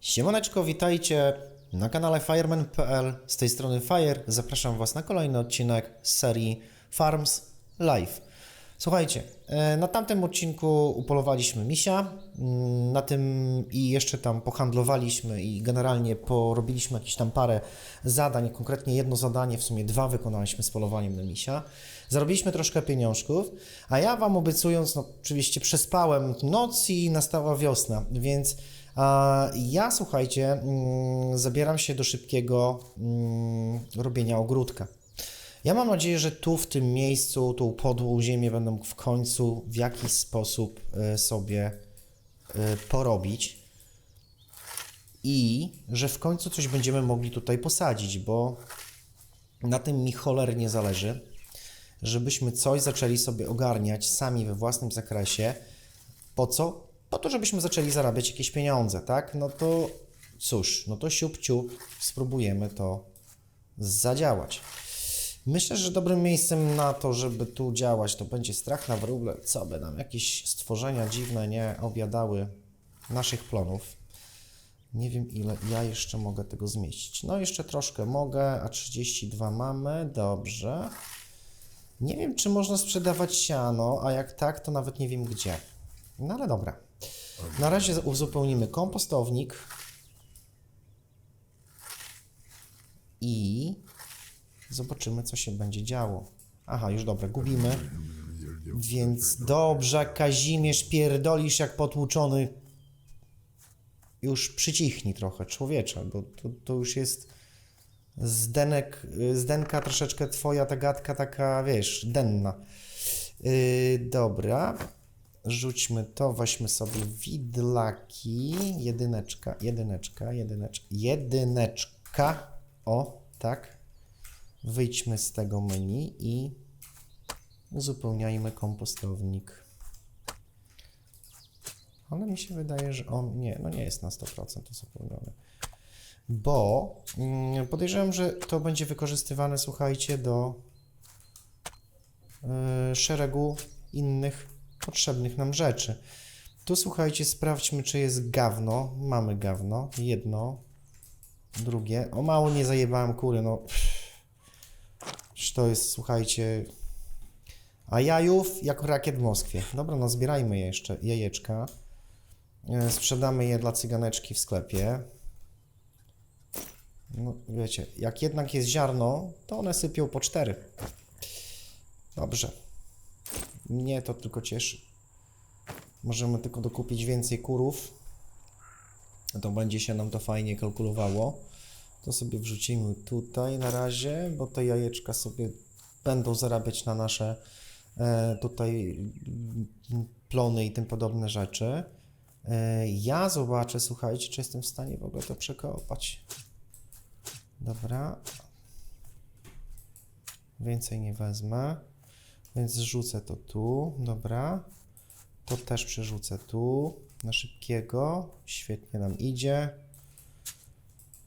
Siemaneczko, witajcie na kanale fireman.pl. Z tej strony Fire. Zapraszam Was na kolejny odcinek z serii Farms Live. Słuchajcie, e, na tamtym odcinku upolowaliśmy misia, mm, na tym i jeszcze tam pohandlowaliśmy i generalnie porobiliśmy jakieś tam parę zadań, konkretnie jedno zadanie, w sumie dwa wykonaliśmy z polowaniem na misia. Zarobiliśmy troszkę pieniążków, a ja Wam obiecując, no oczywiście przespałem noc i nastała wiosna, więc ja, słuchajcie, mm, zabieram się do szybkiego mm, robienia ogródka. Ja mam nadzieję, że tu w tym miejscu, tą podłą ziemię będę mógł w końcu w jakiś sposób e, sobie e, porobić i że w końcu coś będziemy mogli tutaj posadzić, bo na tym mi cholernie zależy, żebyśmy coś zaczęli sobie ogarniać sami we własnym zakresie. Po co? Po to, żebyśmy zaczęli zarabiać jakieś pieniądze, tak? No to cóż, no to siup, ciup, spróbujemy to zadziałać. Myślę, że dobrym miejscem na to, żeby tu działać, to będzie strach na wróble, co by nam jakieś stworzenia dziwne nie obiadały naszych plonów. Nie wiem, ile ja jeszcze mogę tego zmieścić. No, jeszcze troszkę mogę, a 32 mamy, dobrze. Nie wiem, czy można sprzedawać siano, a jak tak, to nawet nie wiem gdzie. No ale dobra. Na razie uzupełnimy kompostownik i zobaczymy, co się będzie działo. Aha, już dobra, gubimy. Więc dobrze, Kazimierz, pierdolisz jak potłuczony. Już przycichnij trochę, człowiecze, bo to, to już jest zdenek, zdenka troszeczkę twoja ta gadka taka, wiesz, denna. Yy, dobra, rzućmy to, weźmy sobie widlaki, jedyneczka, jedyneczka, jedyneczka, jedyneczka, o, tak. Wyjdźmy z tego menu i uzupełniajmy kompostownik. Ale mi się wydaje, że on nie, no nie jest na 100% uzupełniony. Bo mm, podejrzewam, że to będzie wykorzystywane, słuchajcie, do y, szeregu innych potrzebnych nam rzeczy. Tu słuchajcie, sprawdźmy, czy jest gawno. Mamy gawno. Jedno, drugie. O mało nie zajebałem kury, no. Przecież to jest, słuchajcie. A jajów jak rakiet w Moskwie. Dobra, no zbierajmy je jeszcze jajeczka. E, Sprzedamy je dla cyganeczki w sklepie. No, wiecie, jak jednak jest ziarno, to one sypią po cztery. Dobrze. Mnie to tylko cieszy. Możemy tylko dokupić więcej kurów. To będzie się nam to fajnie kalkulowało. To sobie wrzucimy tutaj na razie, bo te jajeczka sobie będą zarabiać na nasze e, tutaj plony i tym podobne rzeczy. E, ja zobaczę, słuchajcie, czy jestem w stanie w ogóle to przekopać. Dobra. Więcej nie wezmę. Więc zrzucę to tu. Dobra. To też przerzucę tu. Na szybkiego. Świetnie nam idzie.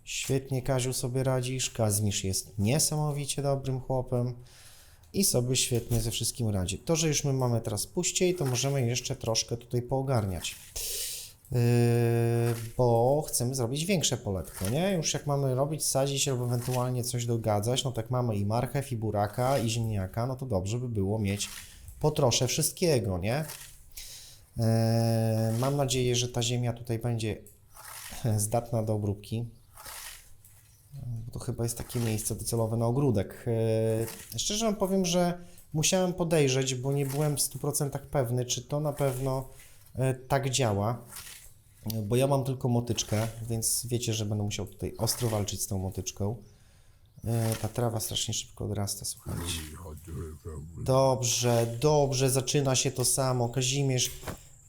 Świetnie Kaziu sobie radzisz. Kazmisz jest niesamowicie dobrym chłopem. I sobie świetnie ze wszystkim radzi. To, że już my mamy teraz puściej, to możemy jeszcze troszkę tutaj poogarniać. Yy, bo chcemy zrobić większe poletko, nie? Już jak mamy robić, sadzić albo ewentualnie coś dogadzać, no tak mamy i marchew, i buraka, i ziemniaka, no to dobrze by było mieć po trosze wszystkiego, nie? Yy, mam nadzieję, że ta ziemia tutaj będzie zdatna do obróbki. Bo to chyba jest takie miejsce docelowe na ogródek. Yy, szczerze wam powiem, że musiałem podejrzeć, bo nie byłem w 100% pewny, czy to na pewno tak działa. Bo ja mam tylko motyczkę, więc wiecie, że będę musiał tutaj ostro walczyć z tą motyczką. Yy, ta trawa strasznie szybko odrasta, słuchajcie. Dobrze, dobrze, zaczyna się to samo. Kazimierz,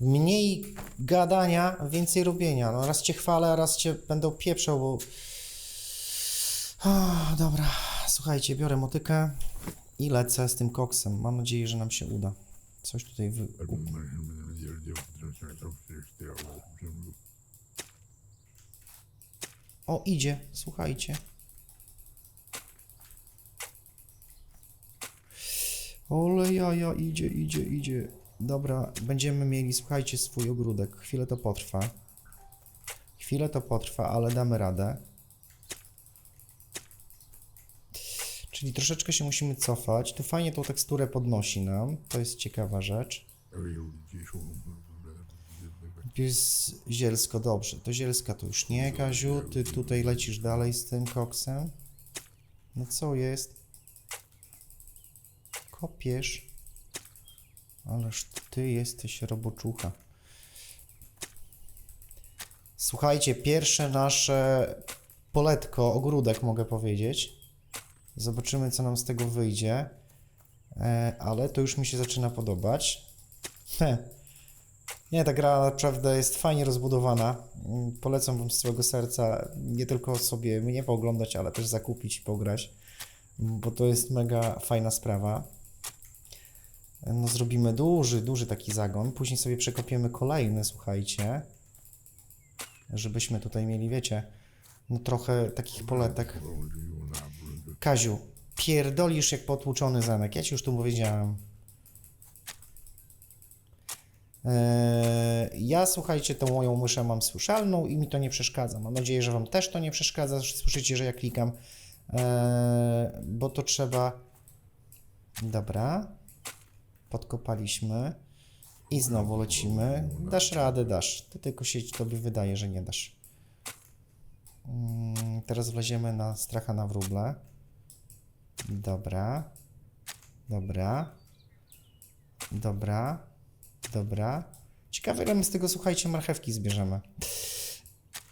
mniej gadania, więcej robienia. No raz cię chwalę, raz cię będę pieprzał, bo... Dobra, słuchajcie, biorę motykę i lecę z tym koksem. Mam nadzieję, że nam się uda. Coś tutaj wy... O, idzie, słuchajcie. Ole jaja, idzie, idzie, idzie. Dobra, będziemy mieli, słuchajcie, swój ogródek. Chwilę to potrwa. Chwilę to potrwa, ale damy radę. Czyli troszeczkę się musimy cofać. Tu fajnie tą teksturę podnosi nam. To jest ciekawa rzecz. Jest zielsko, dobrze. To zielska to już nie, Kaziu. Ty tutaj lecisz dalej z tym koksem. No co jest? Kopiesz. Ależ ty jesteś roboczucha. Słuchajcie, pierwsze nasze poletko, ogródek mogę powiedzieć. Zobaczymy, co nam z tego wyjdzie. E, ale to już mi się zaczyna podobać. Nie, ta gra naprawdę jest fajnie rozbudowana. Mm, Polecam Wam z całego serca nie tylko sobie mnie pooglądać, ale też zakupić i pograć, bo to jest mega fajna sprawa. No, zrobimy duży, duży taki zagon. Później sobie przekopiemy kolejny, słuchajcie, żebyśmy tutaj mieli, wiecie, no trochę takich poletek. Kaziu, pierdolisz jak potłuczony zamek. Ja ci już tu powiedziałem. Eee, Ja słuchajcie, tą moją myszę mam słyszalną i mi to nie przeszkadza. Mam nadzieję, że Wam też to nie przeszkadza. Słyszycie, że ja klikam, Eee, bo to trzeba. Dobra, podkopaliśmy i znowu lecimy. Dasz radę, dasz. Ty tylko się tobie wydaje, że nie dasz. Mm, Teraz wleziemy na stracha na wróble. Dobra. Dobra. Dobra. Dobra. Ciekawe, ile my z tego, słuchajcie, marchewki zbierzemy.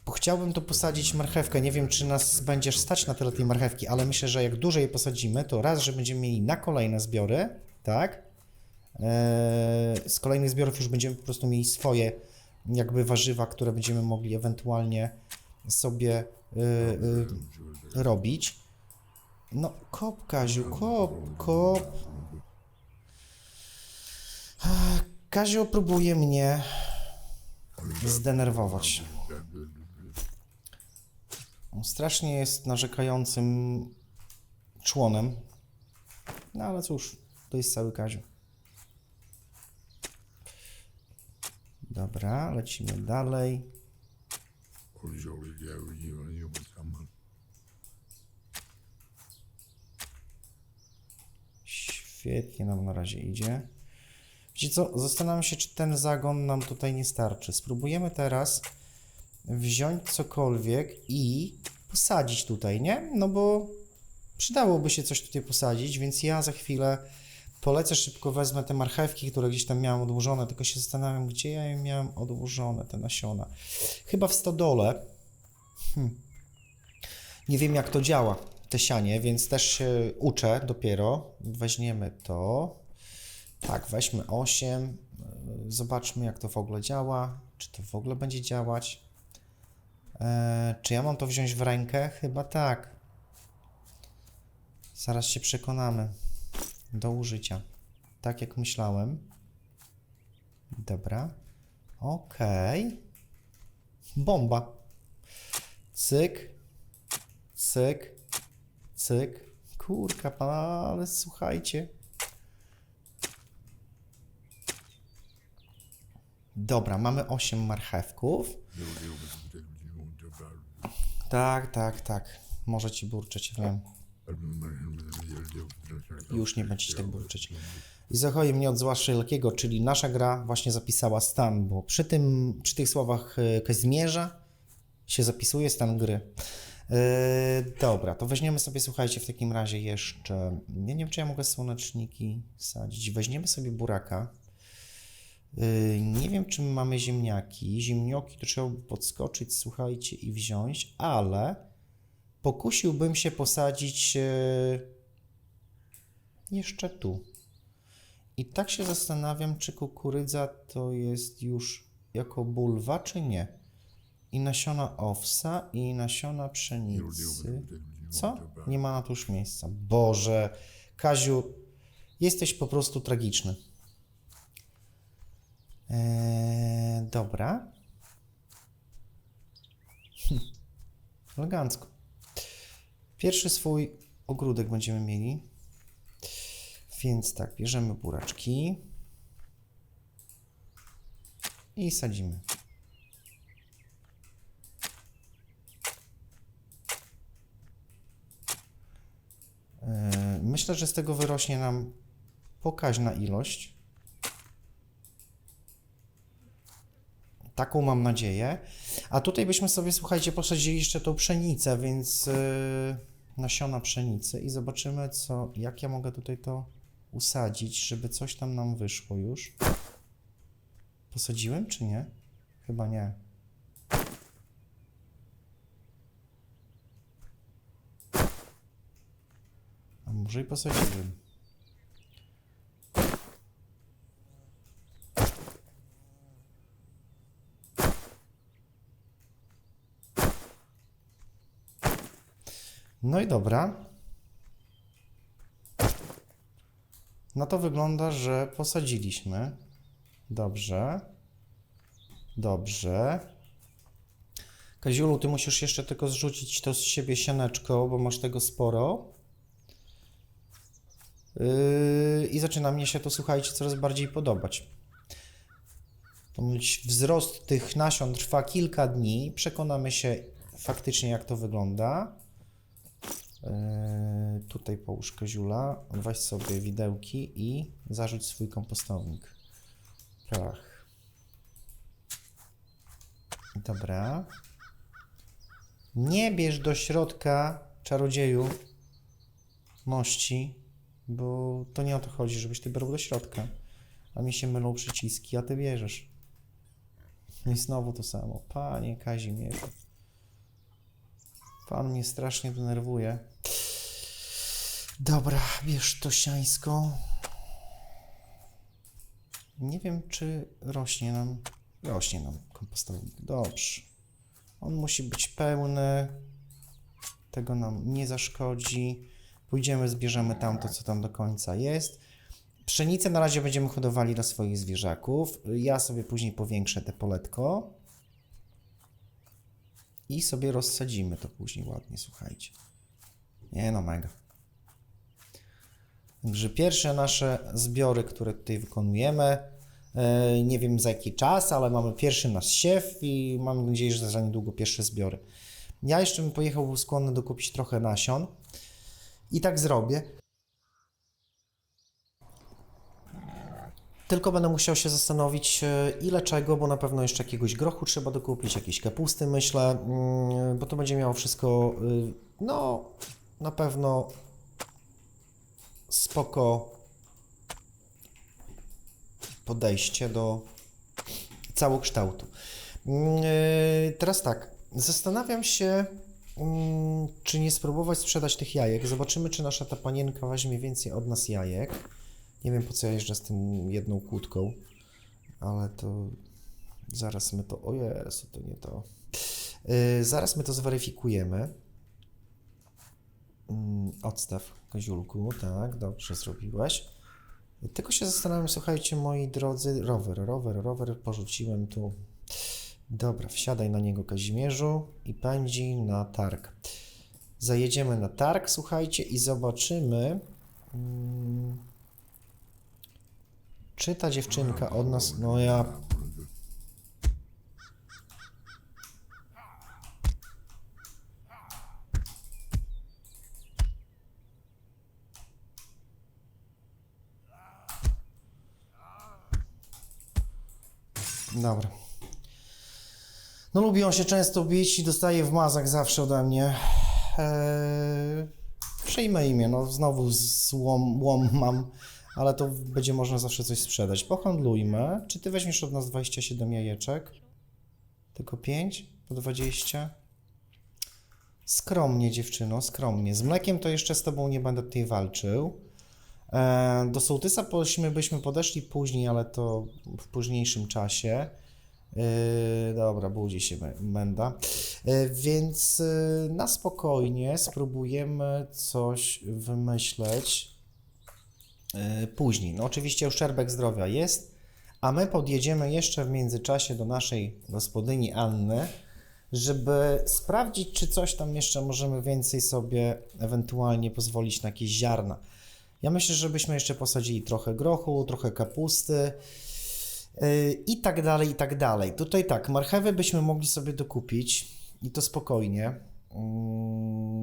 Bo chciałbym tu posadzić marchewkę. Nie wiem, czy nas będziesz stać na tyle tej marchewki, ale myślę, że jak dłużej posadzimy, to raz, że będziemy mieli na kolejne zbiory, tak? Eee, z kolejnych zbiorów już będziemy po prostu mieli swoje jakby warzywa, które będziemy mogli ewentualnie sobie y, y, robić. No, kop, Kaziu, kop, kop. Kazio próbuje mnie zdenerwować. On strasznie jest narzekającym członem. No ale cóż, to jest cały Kaziu. Dobra, lecimy dalej. Świetnie nam na razie idzie. Wiecie co, zastanawiam się, czy ten zagon nam tutaj nie starczy. Spróbujemy teraz wziąć cokolwiek i posadzić tutaj, nie? No bo przydałoby się coś tutaj posadzić, więc ja za chwilę polecę szybko, wezmę te marchewki, które gdzieś tam miałem odłożone, tylko się zastanawiam, gdzie ja je miałem odłożone, te nasiona. Chyba w stodole. Hmm. Nie wiem, jak to działa, te sianie, więc też się uczę dopiero. Weźmiemy to. Tak, weźmy 8. Zobaczmy, jak to w ogóle działa. Czy to w ogóle będzie działać? Eee, czy ja mam to wziąć w rękę? Chyba tak. Zaraz się przekonamy. Do użycia. Tak jak myślałem. Dobra. Okej. Bomba. Cyk. Cyk. Cyk. Kurka, ale słuchajcie. Dobra, mamy 8 marchewków. Tak, tak, tak. Może ci burczeć, wiem. Już nie będzie ci tak burczeć. I zachodzi mnie od zła wszelkiego, czyli nasza gra właśnie zapisała stan, bo przy, tym, przy tych słowach e, Kazimierza się zapisuje stan gry. Yy, dobra, to weźmiemy sobie, słuchajcie, w takim razie jeszcze. Ja nie wiem, czy ja mogę słoneczniki sadzić. Weźmiemy sobie buraka. Yy, nie wiem, czy my mamy ziemniaki. Ziemnioki to trzeba by podskoczyć, słuchajcie, i wziąć, ale pokusiłbym się posadzić yy, jeszcze tu. I tak się zastanawiam, czy kukurydza to jest już jako bulwa, czy nie. I nasiona owsa, i nasiona pszenicy. Co? Nie ma na to już miejsca. Boże, Kaziu, jesteś po prostu tragiczny. Eee, dobra. Hm. Elegancko. Pierwszy swój ogródek będziemy mieli. Więc tak, bierzemy buraczki i sadzimy. Eee, myślę, że z tego wyrośnie nam pokaźna ilość. Taką mam nadzieję. A tutaj byśmy sobie, słuchajcie, posadzili jeszcze tą pszenicę, więc yy, nasiona pszenicy i zobaczymy, co, jak ja mogę tutaj to usadzić, żeby coś tam nam wyszło już. Posadziłem, czy nie? Chyba nie. A może i posadziłem. No i dobra. No to wygląda, że posadziliśmy. Dobrze. Dobrze. Kaziulu, ty musisz jeszcze tylko zrzucić to z siebie sianeczko, bo masz tego sporo. Yy, I zaczyna mnie się to, słuchajcie, coraz bardziej podobać. Wzrost tych nasion trwa kilka dni. Przekonamy się faktycznie, jak to wygląda. Yy, tutaj połóż koziula, weź sobie widełki i zarzuć swój kompostownik. Prach. Dobra. Nie bierz do środka, czarodzieju, mości, bo to nie o to chodzi, żebyś ty brał do środka. A mi się mylą przyciski, a ty bierzesz. I znowu to samo. Panie Kazimierzu. Pan mnie strasznie denerwuje. Dobra, bierz to siańsko. Nie wiem, czy rośnie nam. Rośnie nam kompostownik. Dobrze. On musi być pełny. Tego nam nie zaszkodzi. Pójdziemy, zbierzemy tamto, co tam do końca jest. Pszenicę na razie będziemy hodowali dla swoich zwierzaków. Ja sobie później powiększę te poletko. I sobie rozsadzimy to później ładnie, słuchajcie. Nie no, mega. Także pierwsze nasze zbiory, które tutaj wykonujemy, e, nie wiem za jaki czas, ale mamy pierwszy nasz siew i mam nadzieję, że za niedługo pierwsze zbiory. Ja jeszcze bym pojechał, był skłonny dokupić trochę nasion i tak zrobię. Tylko będę musiał się zastanowić, e, ile czego, bo na pewno jeszcze jakiegoś grochu trzeba dokupić, jakieś kapusty, myślę, mm, bo to będzie miało wszystko, y, no, na pewno spoko podejście do całokształtu. Mm, e, Teraz tak, zastanawiam się, mm, czy nie spróbować sprzedać tych jajek. Zobaczymy, czy nasza ta panienka weźmie więcej od nas jajek. Nie wiem, po co ja jeżdżę z tym jedną kłódką, ale to zaraz my to... O Jezu, to nie to. Yy, zaraz my to zweryfikujemy. Mm, Odstaw, koziulku, tak, dobrze zrobiłeś. Tylko się zastanawiam, słuchajcie, moi drodzy, rower, rower, rower, porzuciłem tu. Dobra, wsiadaj na niego, Kazimierzu, i pędzi na targ. Zajedziemy na targ, słuchajcie, i zobaczymy, mm, czy ta dziewczynka od nas, no ja... Dobra. No lubi on się często bić i dostaje w mazach zawsze ode mnie. Eee, przyjmę imię, no znowu złom, łom mam, ale to będzie można zawsze coś sprzedać. Pohandlujmy. Czy ty weźmiesz od nas 27 jajeczek? Tylko 5? Po 20? Skromnie, dziewczyno, skromnie. Z mlekiem to jeszcze z tobą nie będę tutaj walczył. E, do sołtysa byśmy, byśmy podeszli później, ale to w późniejszym czasie. E, dobra, budzi się Menda. E, więc na spokojnie spróbujemy coś wymyśleć później. No oczywiście uszczerbek zdrowia jest, a my podjedziemy jeszcze w międzyczasie do naszej gospodyni Anny, żeby sprawdzić, czy coś tam jeszcze możemy więcej sobie ewentualnie pozwolić na jakieś ziarna. Ja myślę, żebyśmy jeszcze posadzili trochę grochu, trochę kapusty yy, i tak dalej, i tak dalej. Tutaj tak, marchewy byśmy mogli sobie dokupić i to spokojnie. Mm,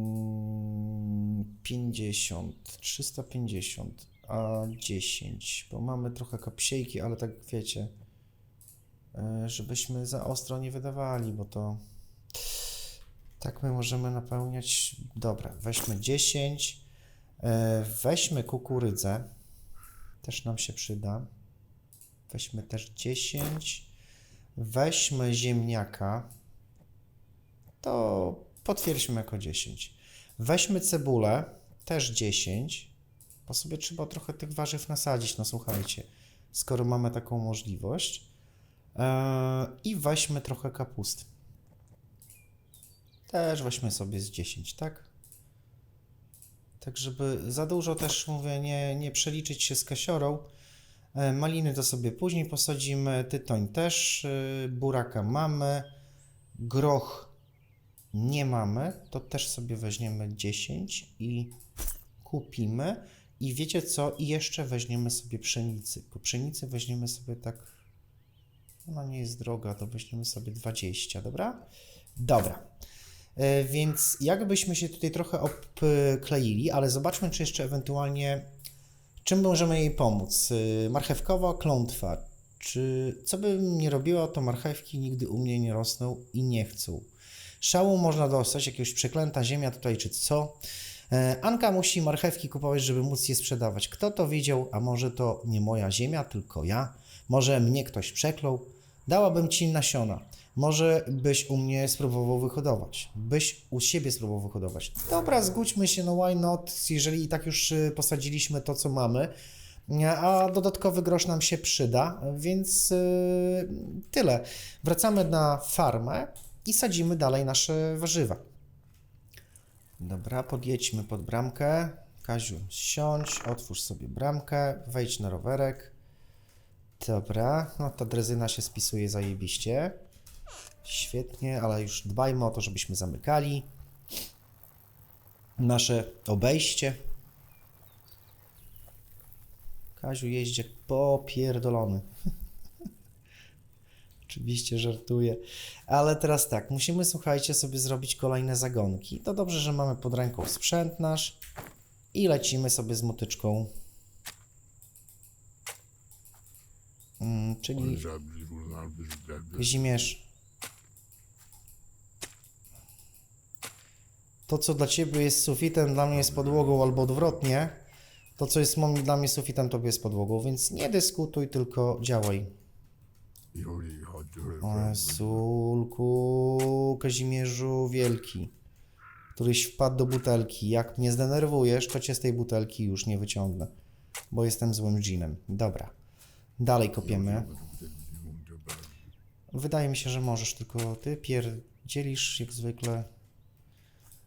50, 350, a 10, bo mamy trochę kapsiejki, ale tak wiecie, e, żebyśmy za ostro nie wydawali, bo to tak my możemy napełniać. Dobra, weźmy 10, e, weźmy kukurydzę, też nam się przyda. Weźmy też 10, weźmy ziemniaka, to potwierdźmy jako 10. Weźmy cebulę, też 10, bo sobie trzeba trochę tych warzyw nasadzić, no słuchajcie, skoro mamy taką możliwość. Eee, I weźmy trochę kapusty. Też weźmy sobie z 10, tak? Tak, żeby za dużo też, mówię, nie, nie przeliczyć się z kasiorą. E, Maliny to sobie później posadzimy, tytoń też, y, buraka mamy, groch nie mamy, to też sobie weźmiemy 10 i kupimy. I wiecie co? I jeszcze weźmiemy sobie pszenicy. Po pszenicy weźmiemy sobie tak, ona nie jest droga, to weźmiemy sobie 20, dobra? Dobra. E, Więc jakbyśmy się tutaj trochę obkleili, ale zobaczmy, czy jeszcze ewentualnie czym możemy jej pomóc. Y, Marchewkowa klątwa. Czy co bym nie robiła, to marchewki nigdy u mnie nie rosną i nie chcą. Szału można dostać, jakiegoś przeklęta ziemia tutaj czy co. E, Anka musi marchewki kupować, żeby móc je sprzedawać. Kto to widział? A może to nie moja ziemia, tylko ja? Może mnie ktoś przeklął? Dałabym ci nasiona. Może byś u mnie spróbował wyhodować. Byś u siebie spróbował wyhodować. Dobra, zgódźmy się, no why not, jeżeli i tak już y, posadziliśmy to, co mamy. A dodatkowy grosz nam się przyda, więc y, tyle. Wracamy na farmę i sadzimy dalej nasze warzywa. Dobra, podjedźmy pod bramkę. Kaziu, siądź, otwórz sobie bramkę, wejdź na rowerek. Dobra, no ta drezyna się spisuje zajebiście. Świetnie, ale już dbajmy o to, żebyśmy zamykali nasze obejście. Kaziu jeździ jak popierdolony. Oczywiście żartuję. Ale teraz tak, musimy, słuchajcie, sobie zrobić kolejne zagonki. To dobrze, że mamy pod ręką sprzęt nasz i lecimy sobie z motyczką. Mm, czyli Kazimierz, to co dla Ciebie jest sufitem, dla mnie jest podłogą albo odwrotnie. To co jest dla mnie sufitem, Tobie jest podłogą, więc nie dyskutuj, tylko działaj. O Jezulku, Kazimierzu Wielki, któryś wpadł do butelki. Jak mnie zdenerwujesz, to Cię z tej butelki już nie wyciągnę, bo jestem złym dżinem. Dobra, dalej kopiemy. Wydaje mi się, że możesz, tylko Ty pierdzielisz jak zwykle.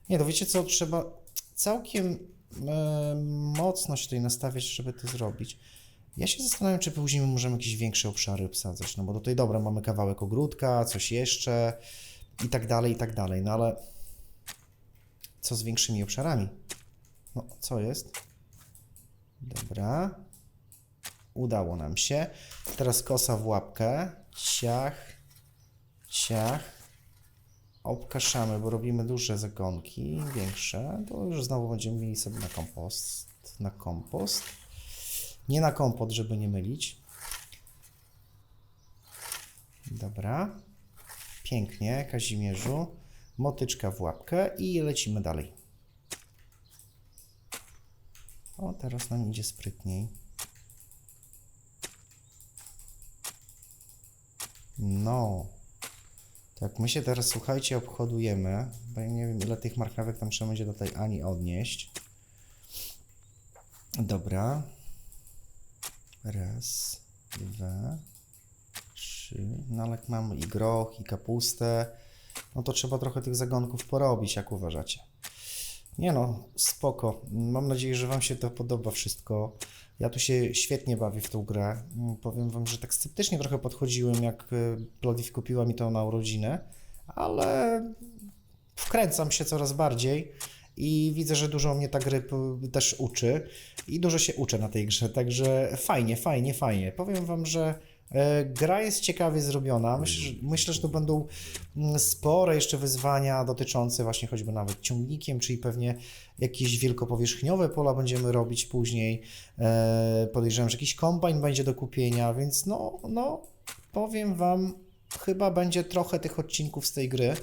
Nie, to wiecie co, trzeba całkiem e, mocno się tutaj nastawiać, żeby to zrobić. Ja się zastanawiam, czy później możemy jakieś większe obszary obsadzać, no bo tutaj dobra, mamy kawałek ogródka, coś jeszcze i tak dalej, i tak dalej, no ale co z większymi obszarami? No, co jest? Dobra. Udało nam się. Teraz kosa w łapkę. Ciach. Ciach. Obkaszamy, bo robimy duże zagonki, większe, to już znowu będziemy mieli sobie na kompost. Na kompost. Nie na kompot, żeby nie mylić. Dobra. Pięknie, Kazimierzu. Motyczka w łapkę i lecimy dalej. O, teraz nam idzie sprytniej. No. Tak, my się teraz, słuchajcie, obchodujemy, bo ja nie wiem, ile tych marchewek tam trzeba będzie do tej Ani odnieść. Dobra. Raz, dwa, trzy. No ale jak mamy i groch, i kapustę, no to trzeba trochę tych zagonków porobić, jak uważacie. Nie no, spoko. Mam nadzieję, że Wam się to podoba wszystko. Ja tu się świetnie bawię w tą grę. Mm, Powiem Wam, że tak sceptycznie trochę podchodziłem, jak Plodif kupiła mi to na urodziny, ale wkręcam się coraz bardziej i widzę, że dużo mnie ta gry też uczy i dużo się uczę na tej grze, także fajnie, fajnie, fajnie. Powiem Wam, że E, Gra jest ciekawie zrobiona. Myślę, myślę, że to będą mm, spore jeszcze wyzwania dotyczące właśnie choćby nawet ciągnikiem, czyli pewnie jakieś wielkopowierzchniowe pola będziemy robić później. E, Podejrzewam, że jakiś kombajn będzie do kupienia, więc no, no powiem Wam, chyba będzie trochę tych odcinków z tej gry.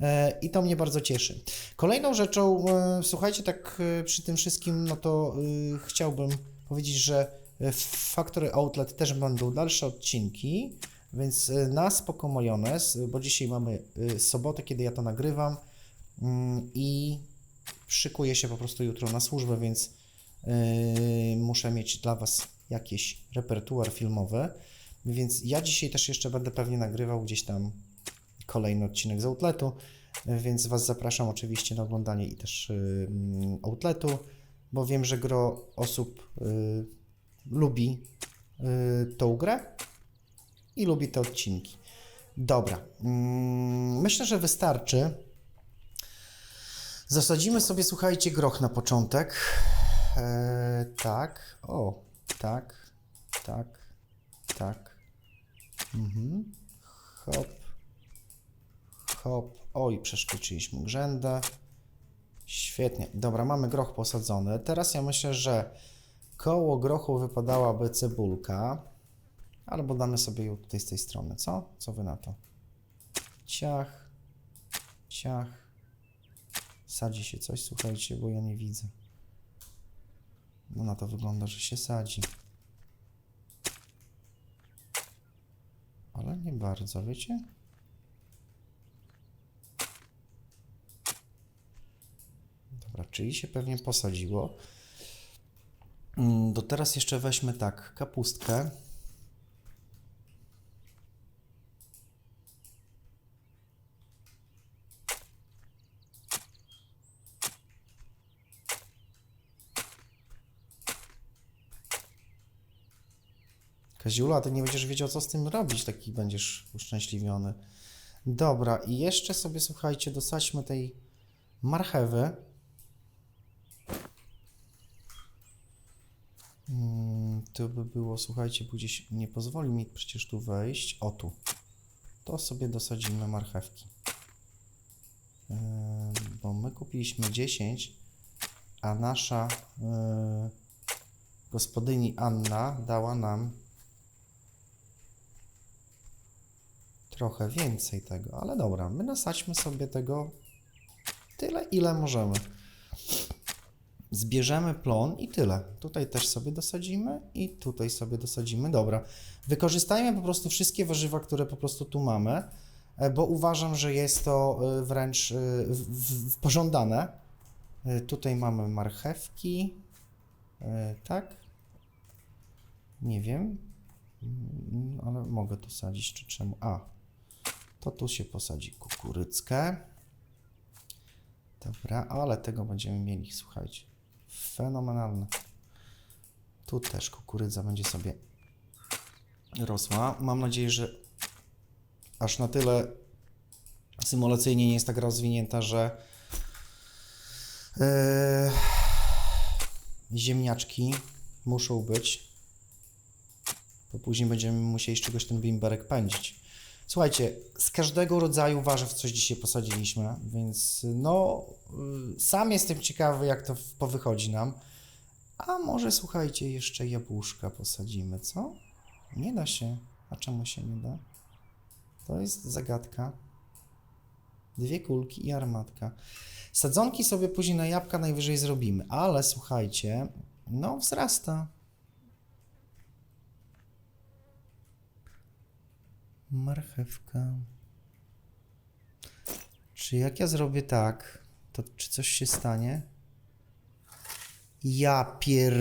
E, I to mnie bardzo cieszy. Kolejną rzeczą, e, słuchajcie, tak e, przy tym wszystkim, no to e, chciałbym powiedzieć, że e, w Factory Outlet też będą dalsze odcinki, więc e, na spoko majonez, bo dzisiaj mamy e, sobotę, kiedy ja to nagrywam mm, i szykuję się po prostu jutro na służbę, więc e, muszę mieć dla Was jakiś repertuar filmowy, więc ja dzisiaj też jeszcze będę pewnie nagrywał gdzieś tam kolejny odcinek z Outletu, więc Was zapraszam oczywiście na oglądanie i też mm, Outletu, bo wiem, że gro osób lubi y, tą grę i lubi te odcinki. Dobra, mm, myślę, że wystarczy. Zasadzimy sobie, słuchajcie, groch na początek. E, tak, o, tak, tak, tak. Mhm. Hop, hop. Oj, przeszkoczyliśmy grzędę. Świetnie. Dobra, mamy groch posadzony. Teraz ja myślę, że koło grochu wypadałaby cebulka. Albo damy sobie ją tutaj z tej strony, co? Co wy na to? Ciach, ciach. Sadzi się coś, słuchajcie, bo ja nie widzę. No na to wygląda, że się sadzi. Ale nie bardzo, wiecie? Dobra, czyli się pewnie posadziło. Mm, To teraz jeszcze weźmy tak, kapustkę. Kaziula, ty nie będziesz wiedział, co z tym robić, taki będziesz uszczęśliwiony. Dobra, i jeszcze sobie, słuchajcie, dosadźmy tej marchewy. Mm, to by było, słuchajcie, bo gdzieś nie pozwoli mi przecież tu wejść. O tu. To sobie dosadzimy marchewki. Bo my kupiliśmy 10, a nasza yy, gospodyni Anna dała nam trochę więcej tego, ale dobra, my nasadźmy sobie tego tyle, ile możemy. Zbierzemy plon i tyle. Tutaj też sobie dosadzimy i tutaj sobie dosadzimy. Dobra. Wykorzystajmy po prostu wszystkie warzywa, które po prostu tu mamy, e, bo uważam, że jest to e, wręcz e, pożądane. Tutaj mamy marchewki. Tak? Nie wiem. Mm, Ale mogę tu sadzić, czy czemu? A, to tu się posadzi kukuryckę. Dobra, ale tego będziemy mieli, słuchajcie. Fenomenalne. Tu też kukurydza będzie sobie rosła. Mam nadzieję, że aż na tyle symulacyjnie nie jest tak rozwinięta, że yy, ziemniaczki muszą być, bo później będziemy musieli z czegoś ten bimberek pędzić. Słuchajcie, z każdego rodzaju warzyw coś dzisiaj posadziliśmy, więc no, y, sam jestem ciekawy, jak to powychodzi nam. A może słuchajcie, jeszcze jabłuszka posadzimy, co? Nie da się. A czemu się nie da? To jest zagadka. Dwie kulki i armatka. Sadzonki sobie później na jabłka najwyżej zrobimy, ale słuchajcie, no wzrasta. Marchewka. Czy jak ja zrobię tak, to czy coś się stanie? Ja pier...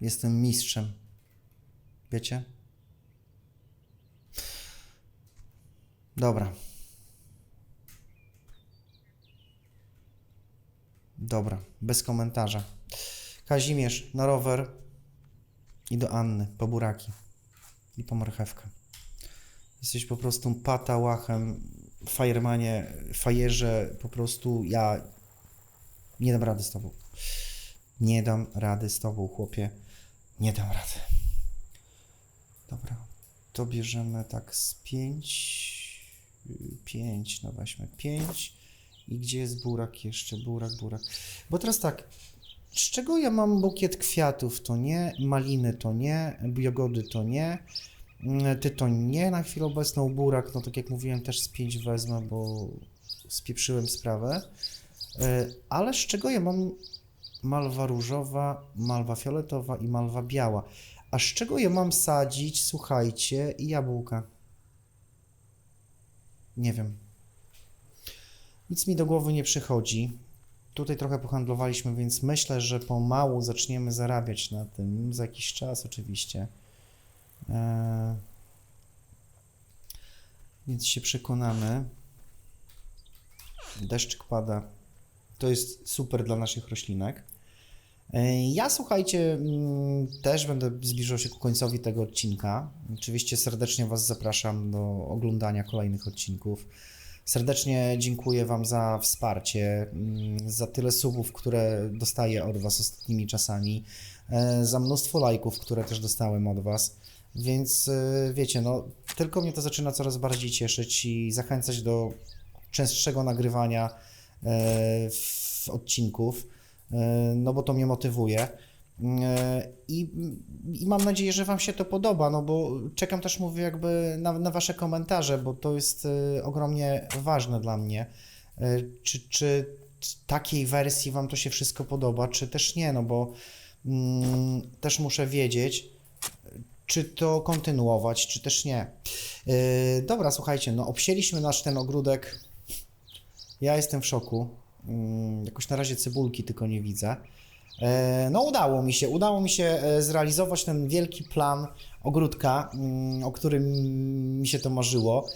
Jestem mistrzem. Wiecie? Dobra. Dobra, bez komentarza. Kazimierz na rower i do Anny po buraki i po marchewkę. Jesteś po prostu patałachem, fajermanie, fajerze, po prostu ja nie dam rady z tobą. Nie dam rady z tobą, chłopie. Nie dam rady. to bierzemy tak z 5, 5, no weźmy 5 i gdzie jest burak jeszcze, burak, burak. Bo teraz tak, z czego ja mam bukiet kwiatów, to nie, maliny to nie, jagody to nie, mm, ty to nie na chwilę obecną, burak, no tak jak mówiłem też z 5 wezmę, bo spieprzyłem sprawę. E, Ale z czego ja mam malwa różowa, malwa fioletowa i malwa biała? A z czego ja mam sadzić, słuchajcie, jabłka? Nie wiem. Nic mi do głowy nie przychodzi. Tutaj trochę pohandlowaliśmy, więc myślę, że pomału zaczniemy zarabiać na tym. Za jakiś czas oczywiście. Eee, więc się przekonamy. Deszczyk pada. To jest super dla naszych roślinek. E, Ja słuchajcie, mm, też będę zbliżał się ku końcowi tego odcinka. Oczywiście serdecznie Was zapraszam do oglądania kolejnych odcinków. Serdecznie dziękuję Wam za wsparcie, mm, za tyle subów, które dostaję od Was ostatnimi czasami, e, za mnóstwo lajków, które też dostałem od Was. Więc e, wiecie, no, tylko mnie to zaczyna coraz bardziej cieszyć i zachęcać do częstszego nagrywania e, odcinków, e, no bo to mnie motywuje. E, I, I mam nadzieję, że Wam się to podoba, no bo czekam też, mówię, jakby na, na Wasze komentarze, bo to jest ogromnie ważne dla mnie. Czy, czy takiej wersji Wam to się wszystko podoba, czy też nie, no bo mm, też muszę wiedzieć, czy to kontynuować, czy też nie. E, Dobra, słuchajcie, no obsieliśmy nasz ten ogródek. Ja jestem w szoku. Mm, Jakoś na razie cebulki tylko nie widzę. E, No udało mi się, udało mi się e, zrealizować ten wielki plan ogródka, mm, o którym mi się to marzyło,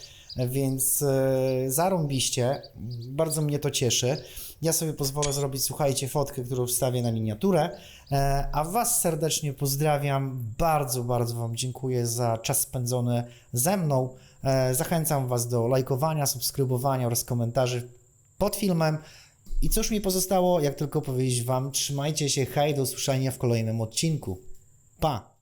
więc e, zarąbiście, bardzo mnie to cieszy. Ja sobie pozwolę zrobić, słuchajcie, fotkę, którą wstawię na miniaturę, E, a Was serdecznie pozdrawiam, bardzo, bardzo Wam dziękuję za czas spędzony ze mną. E, Zachęcam Was do lajkowania, subskrybowania oraz komentarzy pod filmem. I cóż mi pozostało, jak tylko powiedzieć Wam, trzymajcie się, hej, do usłyszenia w kolejnym odcinku. Pa!